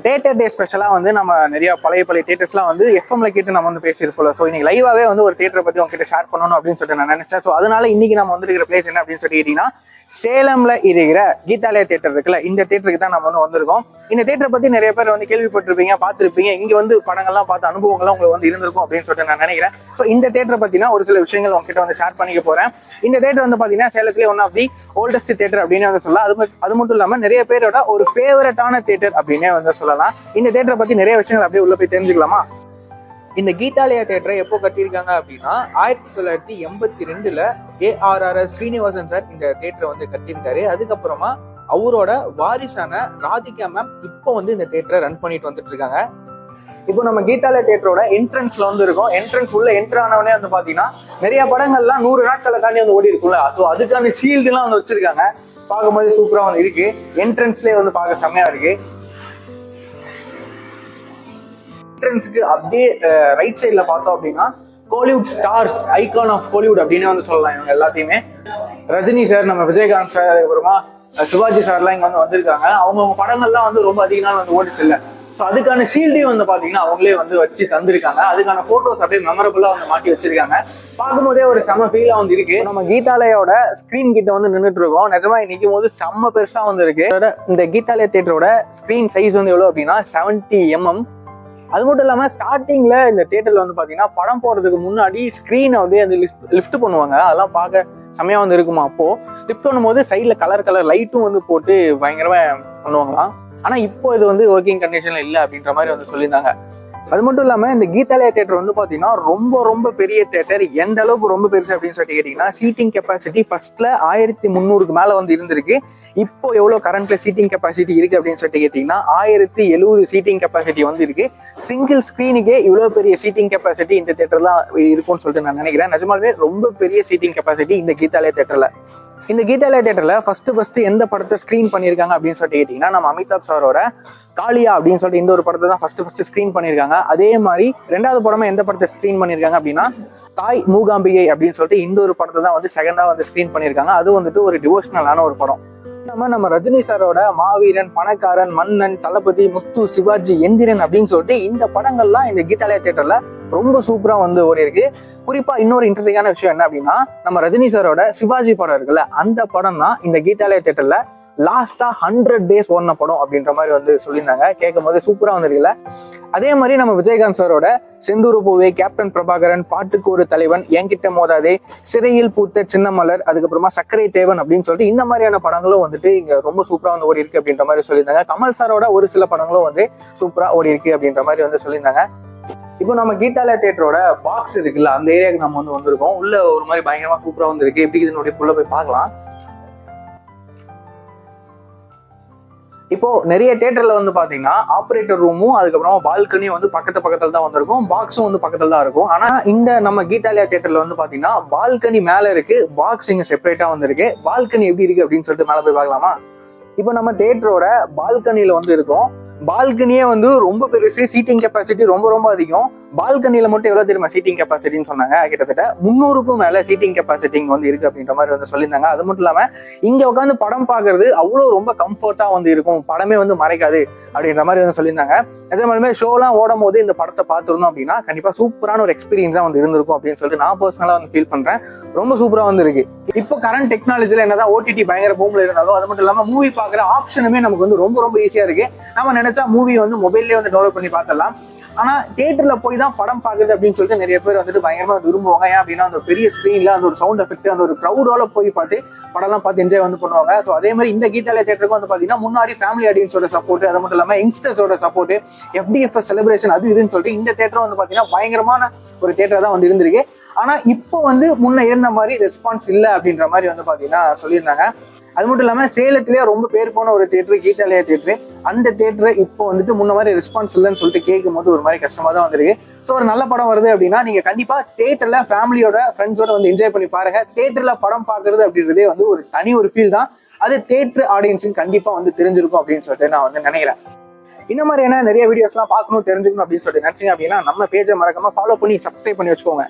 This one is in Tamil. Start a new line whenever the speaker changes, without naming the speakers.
தேட்டர் டே ஸ்பெஷலாக வந்து நம்ம நிறைய பழைய பழைய தேட்டர்ஸ்லாம் வந்து எஃப்எம்ல கேட்டு நம்ம வந்து பேசியிருப்போம் ஸோ இன்னைக்கு லைவாவே வந்து ஒரு தேட்டரை பற்றி உங்ககிட்ட ஷேர் பண்ணணும் அப்படின்னு சொல்லிட்டு நான் நினைச்சேன். ஸோ அதனால இன்னைக்கு நம்ம வந்துருக்கிற பிளேஸ் என்ன அப்படின்னு சொல்லி கேட்டீங்கன்னா சேலம்ல இருக்கிற கீதாலய தேட்டர் இருக்குல்ல இந்த தேட்டருக்கு தான் நம்ம வந்து வந்திருக்கோம். இந்த தேட்டரை பத்தி நிறைய பேர் வந்து கேள்விப்பட்டிருப்பீங்க பார்த்துருப்பீங்க. இங்க வந்து படங்கள்லாம் பார்த்த அனுபவங்கள்லாம் உங்களுக்கு வந்து இருந்திருக்கும் அப்படின்னு சொல்லிட்டு நான் நினைக்கிறேன். ஸோ இந்த தேட்டரை பத்தினா ஒரு சில விஷயங்கள் உங்ககிட்ட வந்து ஷேர் பண்ணிக்க போறேன். இந்த தேட்டர் வந்து பாத்தீங்கன்னா சேலத்திலே one of the oldest theatre அப்படின்னு வந்து சொல்லலாம். அது அது மட்டும் இல்லாம நிறைய பேரோட ஒரு ஃபேவரட்டான தேட்டர் அப்படின்னே வந்து சொல்லலாம். இந்த தேட்டரை பத்தி நிறைய விஷயங்கள் அப்படியே உள்ள போய் தெரிஞ்சுக்கலாமா? இந்த கீதாலயா தேட்டரை எப்போ கட்டியிருக்காங்க அப்படின்னா ஆயிரத்தி தொள்ளாயிரத்தி எண்பத்தி ரெண்டுல ஏஆர்ஆர்எஸ் ஸ்ரீனிவாசன் சார் இந்த தேட்டரை வந்து கட்டியிருக்காரு அதுக்கப்புறமா அவரோட வாரிசான ராதிகா மேம் இப்போ வந்து இந்த தேட்டரை ரன் பண்ணிட்டு வந்துட்டு இருக்காங்க. இப்போ நம்ம கீதாலய தேட்டரோட என்ட்ரன்ஸ்ல வந்து இருக்கோம். என்ட்ரன்ஸ் உள்ள என்ட்ரு ஆனவனே வந்து பாத்தீங்கன்னா நிறைய படங்கள்லாம் நூறு நாட்களை தாண்டி வந்து ஓடி இருக்கும்ல. ஸோ அதுக்கான ஷீல்டு எல்லாம் வந்து வச்சிருக்காங்க. பார்க்கும்போது சூப்பரா வந்து இருக்கு. என்ட்ரன்ஸ்லயே வந்து பார்க்க செம்மையா இருக்கு. என்ட்ரன்ஸுக்கு அப்படியே ரைட் சைடில் பார்த்தோம் அப்படின்னா Kollywood stars icon of Kollywood அப்படின்னு வந்து சொல்லலாம் இவங்க எல்லாத்தையுமே. ரஜினி சார் நம்ம விஜயகாந்த் சார் அப்புறமா சிவாஜி சார்லாம் இங்கே வந்து வந்திருக்காங்க. அவங்கவுங்க படங்கள்லாம் வந்து ரொம்ப அதிக நாள் வந்து ஓடிச்சு இல்லை ஸோ அதுக்கான ஷீல்டையும் வந்து பார்த்தீங்கன்னா அவங்களே வந்து வச்சு தந்திருக்காங்க. அதுக்கான ஃபோட்டோஸ் அப்படியே மெமரபுளாக வந்து மாட்டி வச்சிருக்காங்க. பார்க்கும்போதே ஒரு செம ஃபீலாக வந்து இருக்கு. நம்ம கீதாலயோட ஸ்க்ரீன் கிட்ட வந்து நின்றுட்டு இருக்கோம் நிஜமா நிற்கும் போது செம்ம பெருசாக வந்து இருக்கு. இந்த கீதாலய தேட்டரோட ஸ்க்ரீன் சைஸ் வந்து எவ்வளோ அப்படின்னா 70 எம்எம் அது மட்டும் இல்லாமல் ஸ்டார்டிங்கில் இந்த தேட்டரில் வந்து பார்த்தீங்கன்னா படம் போறதுக்கு முன்னாடி ஸ்க்ரீனை வந்து அந்த லிஃப்ட் பண்ணுவாங்க. அதெல்லாம் பார்க்க செம்மையாக வந்து இருக்குமா? அப்போ லிஃப்ட் பண்ணும்போது சைடில் கலர் கலர் லைட்டும் வந்து போட்டு பயங்கரமாக பண்ணுவாங்களாம். ஆனா இப்போ இது வந்து ஒர்க்கிங் கண்டிஷன்ல இல்லை அப்படின்ற மாதிரி வந்து சொல்லியிருந்தாங்க. அது மட்டும் இல்லாம இந்த கீதாலயா தேட்டர் வந்து பாத்தீங்கன்னா ரொம்ப ரொம்ப பெரிய தேட்டர் எந்த அளவுக்கு ரொம்ப பெருசு அப்படின்னு சொல்லிட்டு கேட்டீங்கன்னா சீட்டிங் கெப்பாசிட்டி ஃபர்ஸ்ட்ல ஆயிரத்தி முந்நூறுக்கு மேல வந்து இருந்திருக்கு. இப்போ எவ்வளவு கரண்ட்ல சீட்டிங் கெப்பாசிட்டி இருக்கு அப்படின்னு சொல்லிட்டு கேட்டீங்கன்னா ஆயிரத்தி எழுபது சீட்டிங் கெப்பாசிட்டி வந்து இருக்கு. சிங்கிள் ஸ்கிரீனுக்கே இவ்வளவு பெரிய சீட்டிங் கெப்பாசிட்டி இந்த தேட்டர்ல இருக்கும்னு சொல்லிட்டு நான் நினைக்கிறேன். நிஜமாலுமே ரொம்ப பெரிய சீட்டிங் கெப்பாசிட்டி இந்த கீதாலயா தேட்டர்ல இந்த கீதாலயா தேட்டரில் ஃபஸ்ட்டு ஃபஸ்ட்டு எந்த படத்தை ஸ்க்ரீன் பண்ணியிருக்காங்க அப்படின்னு சொல்லிட்டு கேட்டிங்கன்னா நம்ம அமிதாப் சாரோட காளியா அப்படின்னு சொல்லிட்டு இந்த ஒரு படத்தை தான் ஃபஸ்ட்டு ஃபஸ்ட்டு ஸ்கிரீன் பண்ணியிருக்காங்க. அதே மாதிரி ரெண்டாவது படமாக எந்த படத்தை ஸ்க்ரீன் பண்ணியிருக்காங்க அப்படின்னா தாய் மூகாம்பிகை அப்படின்னு சொல்லிட்டு இந்த ஒரு படத்தை தான் வந்து செகண்டாக வந்து ஸ்க்ரீன் பண்ணியிருக்காங்க. அது வந்துட்டு ஒரு டிவோஷனலான ஒரு படம். நம்ம நம்ம ரஜினி சாரோட மாவீரன் பணக்காரன் மன்னன் தளபதி முத்து சிவாஜி எந்திரன் அப்படின்னு சொல்லிட்டு இந்த படங்கள்லாம் இந்த கீதாலயா தேட்டரில் ரொம்ப சூப்பராக வந்து ஓடி இருக்கு இன்னொரு இன்ட்ரெஸ்டிங்கான விஷயம் என்ன அப்படின்னா நம்ம ரஜினி சாரோட சிவாஜி படம் இருக்குல்ல அந்த படம் தான் இந்த கீதாலய தேட்டரில் லாஸ்டா ஹண்ட்ரட் டேஸ் ஓடின படம் அப்படின்ற மாதிரி வந்து சொல்லியிருந்தாங்க. கேட்கும் போது சூப்பரா வந்திருக்குல்ல. அதே மாதிரி நம்ம விஜயகாந்த் சாரோட செந்தூர் பூவே கேப்டன் பிரபாகரன் பாட்டுக்கு ஒரு தலைவன் என்கிட்ட மோதாதே சிறையில் பூத்த சின்ன மலர் அதுக்கப்புறமா சர்க்கரை தேவன் அப்படின்னு சொல்லிட்டு இந்த மாதிரியான படங்களும் வந்துட்டு இங்க ரொம்ப சூப்பரா வந்து ஓடி இருக்கு அப்படின்ற மாதிரி சொல்லியிருந்தாங்க. கமல் சாரோட ஒரு சில படங்களும் வந்து சூப்பரா ஓடி இருக்கு அப்படின்ற மாதிரி வந்து சொல்லியிருந்தாங்க. இப்போ நம்ம கீதாலயா தேட்டரோட பாக்ஸ் இருக்குல்ல அந்த ஏரியாவுக்கு நம்ம வந்து வந்திருக்கோம். உள்ள ஒரு மாதிரி பயங்கரமா சூப்பரா வந்துருக்கு. எப்படி இதனுடைய உள்ள போய் பார்க்கலாம். இப்போ நிறைய தேட்டர்ல வந்து பாத்தீங்கன்னா ஆப்ரேட்டர் ரூமும் அதுக்கப்புறமா பால்கனியும் வந்து பக்கத்து பக்கத்துல தான் வந்திருக்கும். பாக்ஸும் வந்து பக்கத்துல தான் இருக்கும். ஆனா இந்த நம்ம கீதாலயா தேட்டர்ல வந்து பாத்தீங்கன்னா பால்கனி மேல இருக்கு. பாக்ஸ் இங்க செப்பரேட்டா வந்திருக்கு. பால்கனி எப்படி இருக்கு அப்படின்னு சொல்லிட்டு மேல போய் பார்க்கலாமா? இப்போ நம்ம தேட்டரோட பால்கனியில வந்து இருக்கோம். பால்கனியே வந்து ரொம்ப பெருசு சீட்டிங் கெப்பாசிட்டி ரொம்ப ரொம்ப அதிகம். பால்கனியில மட்டும் எவ்வளவு தெரியுமா சீட்டிங் கெப்பாசிட்டின்னு சொன்னாங்க கிட்டத்தட்ட முந்நூறுக்கும் மேல சீட்டிங் கெப்பாசிட்டி வந்து இருக்கு அப்படின்ற மாதிரி வந்து சொல்லியிருந்தாங்க. அது மட்டும் இல்லாம இங்க உட்காந்து படம் பாக்குறது அவ்வளவு ரொம்ப கம்ஃபர்ட்டா வந்து இருக்கும். படமே வந்து மறைக்காது அப்படின்ற மாதிரி வந்து சொல்லியிருந்தாங்க. நிஜமாலுமே ஷோலாம் ஓடும் போது இந்த படத்தை பார்த்துருந்தோம் அப்படின்னா கண்டிப்பா சூப்பரான ஒரு எக்ஸ்பீரியன்ஸா வந்து இருந்திருக்கும் அப்படின்னு சொல்லிட்டு நான் பர்சனலா வந்து ஃபீல் பண்றேன். ரொம்ப சூப்பரா வந்து இருக்கு. இப்போ கரண்ட் டெக்னாலஜில என்னதான் ஓடிடி பயங்கர பூம்ல இருந்தாலும் அது மட்டும் இல்லாம மூவி பார்க்குற ஆப்ஷனுமே நமக்கு வந்து ரொம்ப ரொம்ப ஈஸியா இருக்கு. நம்ம நினைச்சா மூவி வந்து மொபைல்லே வந்து டவுன்லோட் பண்ணி பார்த்தலாம் ஆனா தியேட்டர்ல போய் தான் படம் பார்க்குறது அப்படின்னு சொல்லிட்டு நிறைய பேர் வந்துட்டு பயங்கரமா விரும்புவாங்க. ஏன் அப்படின்னா அந்த பெரிய ஸ்க்ரீன்ல அந்த ஒரு சவுண்ட் எஃபெக்ட் அந்த ஒரு க்ரௌடோட போய் பார்த்து படம்லாம் பார்த்து என்ஜாய் வந்து பண்ணுவாங்க. ஸோ அதே மாதிரி இந்த கீதாலய தேட்டருக்கு வந்து பாத்தீங்கன்னா முன்னாடி ஃபேமிலி ஆடியன்ஸோட சப்போர்ட் அது மட்டும் இல்லாம யங்ஸ்டர்ஸோட சப்போர்ட் எஃப்டிஎஃப்எஸ் செலிப்ரேஷன் அது இதுன்னு சொல்லிட்டு இந்த தேட்டரும் வந்து பாத்தீங்கன்னா பயங்கரமான ஒரு தேட்டர் தான் வந்து இருந்திருக்கு. ஆனா இப்போ வந்து முன்ன இருந்த மாதிரி ரெஸ்பான்ஸ் இல்லை அப்படின்ற மாதிரி வந்து பாத்தீங்கன்னா சொல்லியிருந்தாங்க. அது மட்டும் இல்லாமல் சேலத்திலேயே ரொம்ப பேர் போன ஒரு தேட்டரு கீதாலயா தேட்டரு அந்த தேட்டர் இப்போ வந்துட்டு முன்ன மாதிரி ரெஸ்பான்ஸ் இல்லைன்னு சொல்லிட்டு கேட்கும் போது ஒரு மாதிரி கஷ்டமாக தான் வந்திருக்கு. ஸோ ஒரு நல்ல படம் வருது அப்படின்னா நீங்கள் கண்டிப்பாக தேட்டரில் ஃபேமிலியோட ஃப்ரெண்ட்ஸோட வந்து என்ஜாய் பண்ணி பாருங்க. தேட்டரில் படம் பார்க்கறது அப்படின்றதே வந்து ஒரு தனி ஒரு ஃபீல் தான். அது தேட்டர் ஆடியன்ஸுக்கு கண்டிப்பாக வந்து தெரிஞ்சிருக்கும் அப்படின்னு சொல்லிட்டு நான் வந்து நினைக்கிறேன். இந்த மாதிரியான நிறைய வீடியோஸ்லாம் பார்க்கணும் தெரிஞ்சுக்கணும் அப்படின்னு சொல்லிட்டு நினச்சிங்க அப்படின்னா நம்ம பேஜை மறக்காம ஃபாலோ பண்ணி சப்ஸ்கிரைப் பண்ணி வச்சுக்கோங்க.